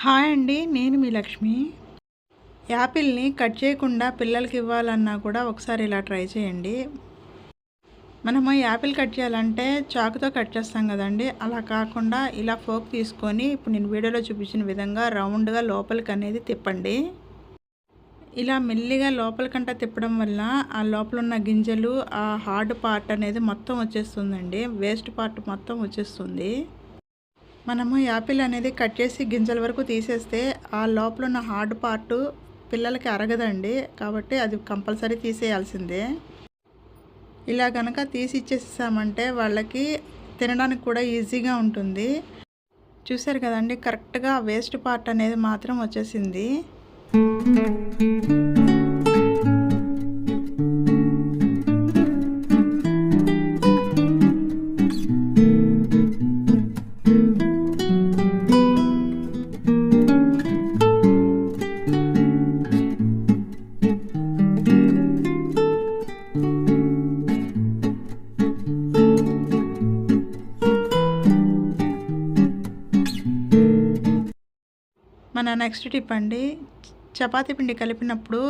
Hi అండి నేను మీ Lakshmi. యాపిల్ని cut చేయకుండా పిల్లలకి ఇవ్వాలన్నా కూడా ఒకసారి ఇలా ట్రై చేయండి. మనము యాపిల్ కట్ చేయాలంటే చాకుతో కట్ చేస్తాం కదండి. అలా కాకుండా ఇలా ఫోక్ తీసుకొని ఇప్పుడు నేను వీడియోలో చూపించిన విధంగా రౌండ్గా లోపలికి అనేది తిప్పండి. ఇలా మెల్లిగా లోపలికంట తిప్పడం వల్ల ఆ లోపల ఉన్న గింజలు ఆ హార్డ్ పార్ట్ అనేది మొత్తం వచ్చేస్తుందండి. వేస్ట్ పార్ట్ మొత్తం వచ్చేస్తుంది. మనము యాపిల్ అనేది కట్ చేసి గింజల వరకు తీసేస్తే ఆ లోపల ఉన్న హార్డ్ పార్ట్ పిల్లలకి అరగదండి. కాబట్టి అది కంపల్సరీ తీసేయాల్సిందే. ఇలా కనుక తీసి ఇచ్చేసామంటే వాళ్ళకి తినడానికి కూడా ఈజీగా ఉంటుంది. చూసారు కదండి కరెక్ట్గా వేస్ట్ పార్ట్ అనేది మాత్రం వచ్చేసింది. మన నెక్స్ట్ టిప్ అండి చపాతీ పిండి కలిపినప్పుడు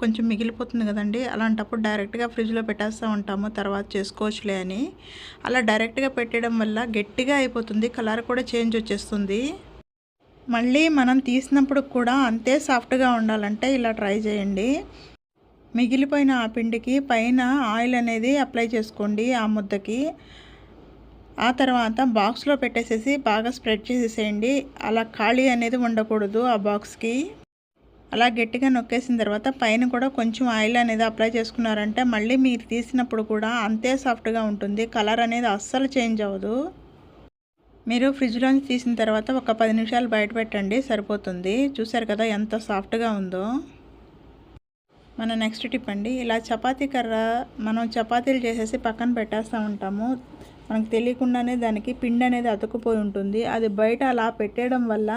కొంచెం మిగిలిపోతుంది కదండి అలాంటప్పుడు డైరెక్ట్గా ఫ్రిడ్జ్లో పెట్టేస్తూ ఉంటాము తర్వాత చేసుకోవచ్చులే అని. అలా డైరెక్ట్గా పెట్టడం వల్ల గట్టిగా అయిపోతుంది కలర్ కూడా చేంజ్ వచ్చేస్తుంది. మళ్ళీ మనం తీసినప్పుడు కూడా అంతే సాఫ్ట్గా ఉండాలంటే ఇలా ట్రై చేయండి. మిగిలిపోయిన ఆ పిండికి పైన ఆయిల్ అనేది అప్లై చేసుకోండి ఆ ముద్దకి. ఆ తర్వాత బాక్స్లో పెట్టేసేసి బాగా స్ప్రెడ్ చేసేసేయండి. అలా ఖాళీ అనేది ఉండకూడదు ఆ బాక్స్కి. అలా గట్టిగా నొక్కేసిన తర్వాత పైన కూడా కొంచెం ఆయిల్ అనేది అప్లై చేసుకున్నారంటే మళ్ళీ మీరు తీసినప్పుడు కూడా అంతే సాఫ్ట్గా ఉంటుంది. కలర్ అనేది అస్సలు చేంజ్ అవ్వదు. మీరు ఫ్రిడ్జ్లోంచి తీసిన తర్వాత ఒక పది నిమిషాలు బయట పెట్టండి సరిపోతుంది. చూసారు కదా ఎంత సాఫ్ట్గా ఉందో. మన నెక్స్ట్ టిప్ అండి. ఇలా చపాతీ కర్ర మనం చపాతీలు చేసేసి పక్కన పెట్టేస్తూ ఉంటాము. మనకు తెలియకుండానే దానికి పిండి అనేది అతుకుపోయి ఉంటుంది. అది బయట అలా పెట్టేయడం వల్ల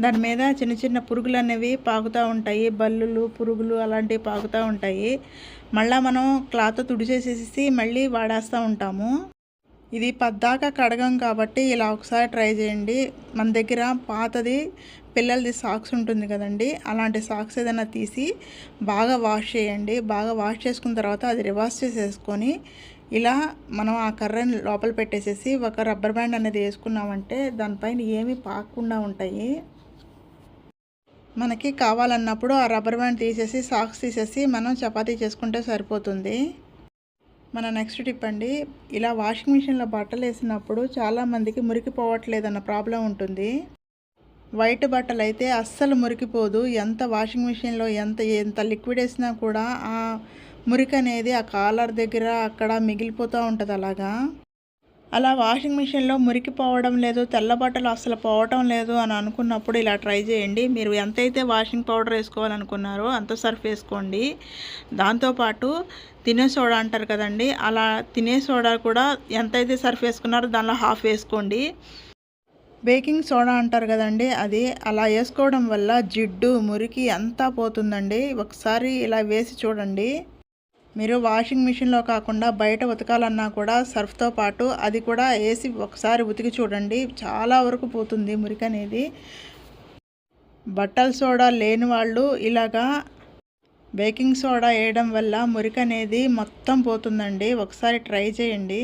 దాని మీద చిన్న చిన్న పురుగులు అనేవి పాకుతూ ఉంటాయి. బల్లులు పురుగులు అలాంటివి పాకుతూ ఉంటాయి. మళ్ళీ మనం క్లాత్ తుడిచేసేసి మళ్ళీ వాడేస్తూ ఉంటాము. ఇది పద్దాక కడగం కాబట్టి ఇలా ఒకసారి ట్రై చేయండి. మన దగ్గర పాతది పిల్లలది సాక్స్ ఉంటుంది కదండి. అలాంటి సాక్స్ ఏదైనా తీసి బాగా వాష్ చేయండి. బాగా వాష్ చేసుకున్న తర్వాత అది రివర్స్ చేసేసుకొని ఇలా మనం ఆ కర్రని లోపల పెట్టేసేసి ఒక రబ్బర్ బ్యాండ్ అనేది వేసుకున్నామంటే దానిపైన ఏమీ పాకకుండా ఉంటాయి. మనకి కావాలన్నప్పుడు ఆ రబ్బర్ బ్యాండ్ తీసేసి సాక్స్ తీసేసి మనం చపాతీ చేసుకుంటే సరిపోతుంది. మన నెక్స్ట్ టిప్ అండి ఇలా వాషింగ్ మిషన్లో బట్టలు వేసినప్పుడు చాలామందికి మురికిపోవట్లేదన్న ప్రాబ్లం ఉంటుంది. వైట్ బట్టలు అయితే అస్సలు మురికిపోదు. ఎంత వాషింగ్ మిషన్లో ఎంత ఎంత లిక్విడ్ వేసినా కూడా ఆ మురికి అనేది ఆ కాలర్ దగ్గర అక్కడ మిగిలిపోతూ ఉంటుంది అలాగా? అలా వాషింగ్ మిషన్లో మురికి పోవడం లేదు తెల్ల బట్టలు అసలు పోవటం లేదు అని అనుకున్నప్పుడు ఇలా ట్రై చేయండి. మీరు ఎంతైతే వాషింగ్ పౌడర్ వేసుకోవాలనుకున్నారో అంత సర్ఫ్ వేసుకోండి. దాంతోపాటు తినే సోడా అంటారు కదండి అలా తినే సోడా కూడా ఎంతైతే సర్ఫ్ వేసుకున్నారో దానిలో హాఫ్ వేసుకోండి. బేకింగ్ సోడా అంటారు కదండి అది అలా వేసుకోవడం వల్ల జిడ్డు మురికి అంతా పోతుందండి. ఒకసారి ఇలా వేసి చూడండి. మీరు వాషింగ్ మిషన్లో కాకుండా బయట ఉతకాలన్నా కూడా సర్ఫ్తో పాటు అది కూడా వేసి ఒకసారి ఉతికి చూడండి. చాలా వరకు పోతుంది మురికి అనేది. బట్టల సోడా లేని వాళ్ళు ఇలాగా బేకింగ్ సోడా వేయడం వల్ల మురికి అనేది మొత్తం పోతుందండి. ఒకసారి ట్రై చేయండి.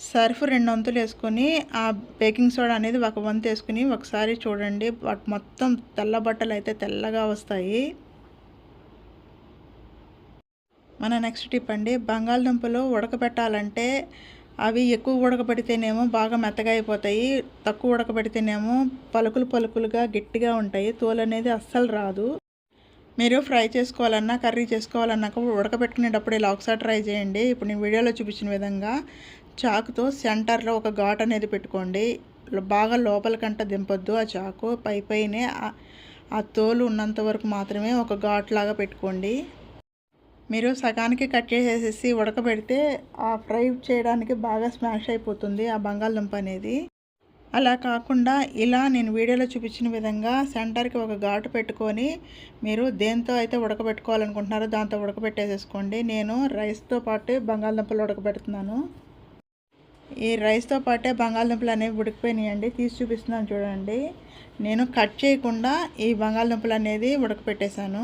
సర్ఫ్ రెండు వంతులు వేసుకొని ఆ బేకింగ్ సోడా అనేది ఒక వంతు వేసుకుని ఒకసారి చూడండి. మొత్తం తెల్ల బట్టలు అయితే తెల్లగా వస్తాయి. మన నెక్స్ట్ టిప్ అండి. బంగాళదుంపలు ఉడకబెట్టాలంటే అవి ఎక్కువ ఉడకబెడితేనేమో బాగా మెత్తగా అయిపోతాయి. తక్కువ ఉడకబెడితేనేమో పలుకులు పలుకులుగా గట్టిగా ఉంటాయి. తోలు అనేది అస్సలు రాదు. మీరు ఫ్రై చేసుకోవాలన్నా కర్రీ చేసుకోవాలన్నా ఉడకబెట్టుకునేటప్పుడు ఇలా ఒకసారి ట్రై చేయండి. ఇప్పుడు నేను వీడియోలో చూపించిన విధంగా చాకుతో సెంటర్లో ఒక ఘాట్ అనేది పెట్టుకోండి. బాగా లోపలికంట దింపొద్దు ఆ చాకు. పై పైనే ఆ తోలు ఉన్నంత వరకు మాత్రమే ఒక ఘాట్ లాగా పెట్టుకోండి. మీరు సగానికి కట్ చేసేసి ఉడకబెడితే ఆ ఫ్రై చేయడానికి బాగా స్మాష్ అయిపోతుంది ఆ బంగాళదుంప అనేది. అలా కాకుండా ఇలా నేను వీడియోలో చూపించిన విధంగా సెంటర్కి ఒక ఘాటు పెట్టుకొని మీరు దేంతో అయితే ఉడకబెట్టుకోవాలనుకుంటున్నారో దాంతో ఉడకబెట్టేసేసుకోండి. నేను రైస్తో పాటు బంగాళదుంపలు ఉడకబెడుతున్నాను. ఈ రైస్తో పాటే బంగాళదుంపలు అనేవి ఉడికిపోయినాయండి. తీసి చూపిస్తున్నాను చూడండి. నేను కట్ చేయకుండా ఈ బంగాళదుంపలు అనేది ఉడకపెట్టేశాను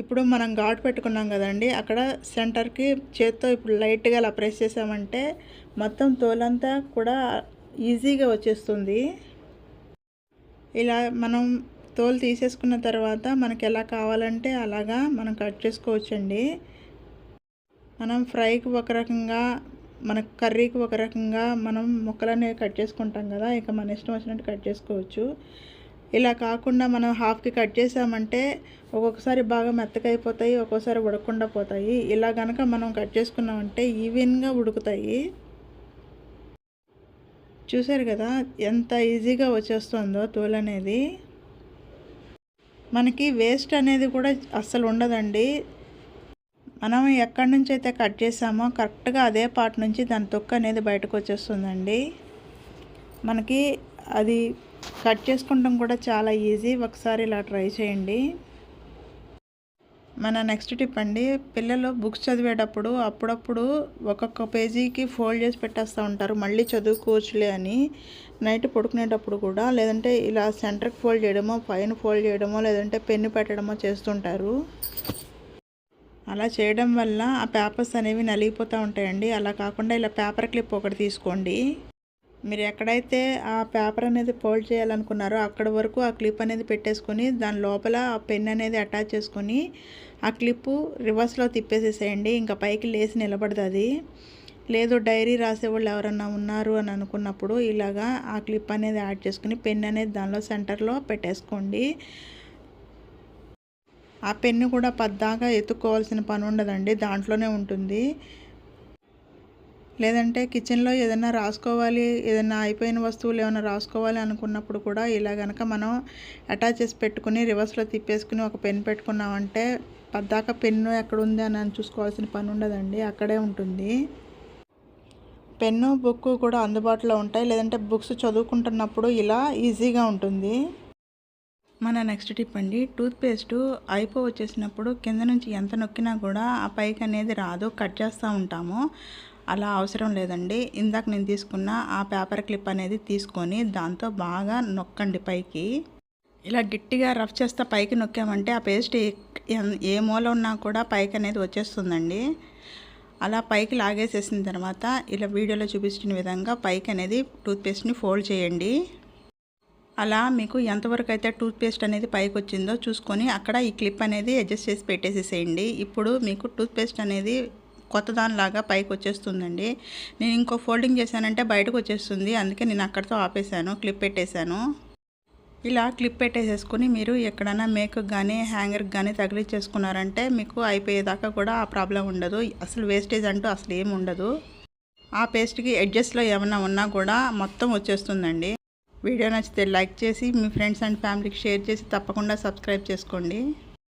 ఇప్పుడు మనం ఘాటు పెట్టుకున్నాం కదండి అక్కడ సెంటర్కి చేత్తో ఇప్పుడు లైట్గా అలా ప్రెస్ చేసామంటే మొత్తం తోలంతా కూడా ఈజీగా వచ్చేస్తుంది. ఇలా మనం తోలు తీసేసుకున్న తర్వాత మనకి ఎలా కావాలంటే అలాగా మనం కట్ చేసుకోవచ్చండి. మనం ఫ్రైకి ఒక రకంగా మన కర్రీకి ఒక రకంగా మనం ముక్కలనేవి కట్ చేసుకుంటాం కదా ఇక మన ఇష్టం వచ్చినట్టు కట్ చేసుకోవచ్చు. ఇలా కాకుండా మనం హాఫ్కి కట్ చేసామంటే ఒక్కొక్కసారి బాగా మెత్తగా అయిపోతాయి ఒక్కోసారి ఉడకకుండా పోతాయి. ఇలా కనుక మనం కట్ చేసుకున్నామంటే ఈవెన్గా ఉడుకుతాయి. చూసారు కదా ఎంత ఈజీగా వచ్చేస్తుందో తోలు అనేది మనకి వేస్ట్ అనేది కూడా అస్సలు ఉండదండి. మనం ఎక్కడి నుంచి అయితే కట్ చేసామో కరెక్ట్గా అదే పార్ట్ నుంచి దాని తొక్క అనేది బయటకు వచ్చేస్తుందండి. మనకి అది కట్ చేసుకోవడం కూడా చాలా ఈజీ. ఒకసారి ఇలా ట్రై చేయండి. మన నెక్స్ట్ టిప్ అండి. పిల్లలు బుక్స్ చదివేటప్పుడు అప్పుడప్పుడు ఒక్కొక్క పేజీకి ఫోల్డ్ చేసి పెట్టేస్తూ ఉంటారు. మళ్ళీ చదువుకోవచ్చులే అని. నైట్ పడుకునేటప్పుడు కూడా లేదంటే ఇలా సెంటర్కి ఫోల్డ్ చేయడమో పైన ఫోల్డ్ చేయడమో లేదంటే పెన్ను పెట్టడమో చేస్తుంటారు. అలా చేయడం వల్ల ఆ పేపర్స్ అనేవి నలిగిపోతూ ఉంటాయండి. అలా కాకుండా ఇలా పేపర్ క్లిప్ ఒకటి తీసుకోండి. మీరు ఎక్కడైతే ఆ పేపర్ అనేది ఫోల్డ్ చేయాలనుకున్నారో అక్కడ వరకు ఆ క్లిప్ అనేది పెట్టేసుకొని దాని లోపల ఆ పెన్ అనేది అటాచ్ చేసుకొని ఆ క్లిప్పు రివర్స్లో తిప్పేసేసేయండి. ఇంకా పైకి లేచి నిలబడుతుంది లేదు డైరీ రాసేవాళ్ళు ఎవరన్నా ఉన్నారు అని అనుకున్నప్పుడు ఇలాగా ఆ క్లిప్ అనేది యాడ్ చేసుకుని పెన్ అనేది దానిలో సెంటర్లో పెట్టేసుకోండి. ఆ పెన్ను కూడా పద్దాగా ఎత్తుక్కోవాల్సిన పని ఉండదండి. దాంట్లోనే ఉంటుంది. లేదంటే కిచెన్లో ఏదైనా రాసుకోవాలి ఏదైనా అయిపోయిన వస్తువులు ఏమైనా రాసుకోవాలి అనుకున్నప్పుడు కూడా ఇలా కనుక మనం అటాచ్ చేసి పెట్టుకుని రివర్స్లో తిప్పేసుకుని ఒక పెన్ పెట్టుకున్నామంటే పద్దాక పెన్ను ఎక్కడ ఉంది అని చూసుకోవాల్సిన పని ఉండదండి అక్కడే ఉంటుంది. పెన్ను బుక్ కూడా అందుబాటులో ఉంటాయి లేదంటే బుక్స్ చదువుకుంటున్నప్పుడు ఇలా ఈజీగా ఉంటుంది. మన నెక్స్ట్ టిప్ అండి టూత్పేస్ట్ అయిపో వచ్చేసినప్పుడు కింద నుంచి ఎంత నొక్కినా కూడా ఆ పైకి అనేది రాదు కట్ చేస్తూ ఉంటాము. అలా అవసరం లేదండి. ఇందాక నేను తీసుకున్న ఆ పేపర్ క్లిప్ అనేది తీసుకొని దాంతో బాగా నొక్కండి పైకి. ఇలా గట్టిగా రఫ్ చేస్తే పైకి నొక్కామంటే ఆ పేస్ట్ ఏ మూల ఉన్నా కూడా పైకి అనేది వచ్చేస్తుందండి. అలా పైకి లాగేసేసిన తర్వాత ఇలా వీడియోలో చూపించిన విధంగా పైకి అనేది టూత్పేస్ట్ని ఫోల్డ్ చేయండి. అలా మీకు ఎంతవరకు అయితే టూత్పేస్ట్ అనేది పైకి వచ్చిందో చూసుకొని అక్కడ ఈ క్లిప్ అనేది అడ్జస్ట్ చేసి పెట్టేసేసేయండి. ఇప్పుడు మీకు టూత్పేస్ట్ అనేది కొత్త దానిలాగా పైకి వచ్చేస్తుందండి నేను ఇంకో ఫోల్డింగ్ చేశానంటే బయటకు వచ్చేస్తుంది అందుకే నేను అక్కడితో ఆపేశాను క్లిప్ పెట్టేశాను. ఇలా క్లిప్ పెట్టేసేసుకుని మీరు ఎక్కడైనా మేకకు కానీ హ్యాంగర్కి కానీ తగిలిచ్చేసుకున్నారంటే మీకు అయిపోయేదాకా కూడా ఆ ప్రాబ్లం ఉండదు. అసలు వేస్టేజ్ అంటూ అసలు ఏమి ఉండదు. ఆ పేస్ట్కి ఎడ్జస్ట్లో ఏమన్నా ఉన్నా కూడా మొత్తం వచ్చేస్తుందండి. వీడియో నచ్చితే లైక్ చేసి మీ ఫ్రెండ్స్ అండ్ ఫ్యామిలీకి షేర్ చేసి తప్పకుండా సబ్స్క్రైబ్ చేసుకోండి.